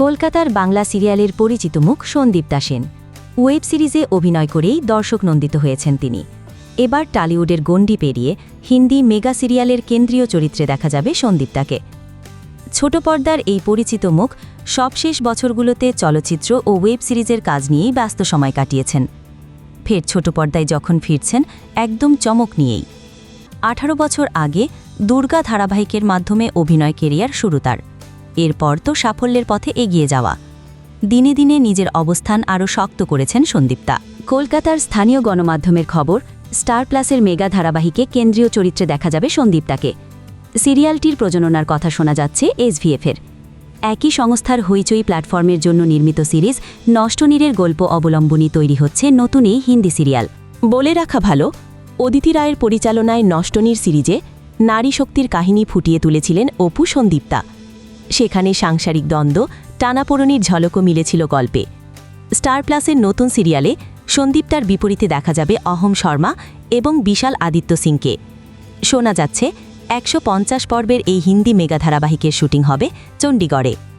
কলকাতার বাংলা সিরিয়ালের পরিচিত মুখ সন্দীপ্তা সেন ওয়েব সিরিজে অভিনয় করেই দর্শক নন্দিত হয়েছেন তিনি। এবার টালিউডের গণ্ডি পেরিয়ে হিন্দি মেগা সিরিয়ালের কেন্দ্রীয় চরিত্রে দেখা যাবে সন্দীপ্তাকে ছোট পর্দার এই পরিচিত মুখ সবশেষ বছরগুলোতে চলচ্চিত্র ও ওয়েব সিরিজের কাজ নিয়েই ব্যস্ত সময় কাটিয়েছেন। ফের ছোট পর্দায় যখন ফিরছেন, একদম চমক নিয়েই। আঠারো বছর আগে দুর্গা ধারাবাহিকের মাধ্যমে অভিনয় কেরিয়ার শুরু তার। এরপর তো সাফল্যের পথে এগিয়ে যাওয়া। দিনে দিনে নিজের অবস্থান আরও শক্ত করেছেন সন্দীপ্তা কলকাতার স্থানীয় গণমাধ্যমের খবর, স্টার প্লাসের মেগা ধারাবাহিকে কেন্দ্রীয় চরিত্রে দেখা যাবে সন্দীপ্তাকে সিরিয়ালটির প্রজননার কথা শোনা যাচ্ছে এসভিএফের। একই সংস্থার হইচই প্ল্যাটফর্মের জন্য নির্মিত সিরিজ নষ্টনীরের গল্প অবলম্বনী তৈরি হচ্ছে নতুন এই হিন্দি সিরিয়াল। বলে রাখা ভালো, অদিতি রায়ের পরিচালনায় নষ্টনীর সিরিজে নারী শক্তির কাহিনী ফুটিয়ে তুলেছিলেন অপু সন্দীপ্তা সেখানে সাংসারিক দ্বন্দ্ব, টানাপোড়নির ঝলকও মিলেছিল গল্পে। স্টার প্লাসের নতুন সিরিয়ালে সন্দীপ তার বিপরীতে দেখা যাবে অহম শর্মা এবং বিশাল আদিত্য সিংকে। শোনা যাচ্ছে, একশো পঞ্চাশ পর্বের এই হিন্দি মেগা ধারাবাহিকের শুটিং হবে চণ্ডীগড়ে।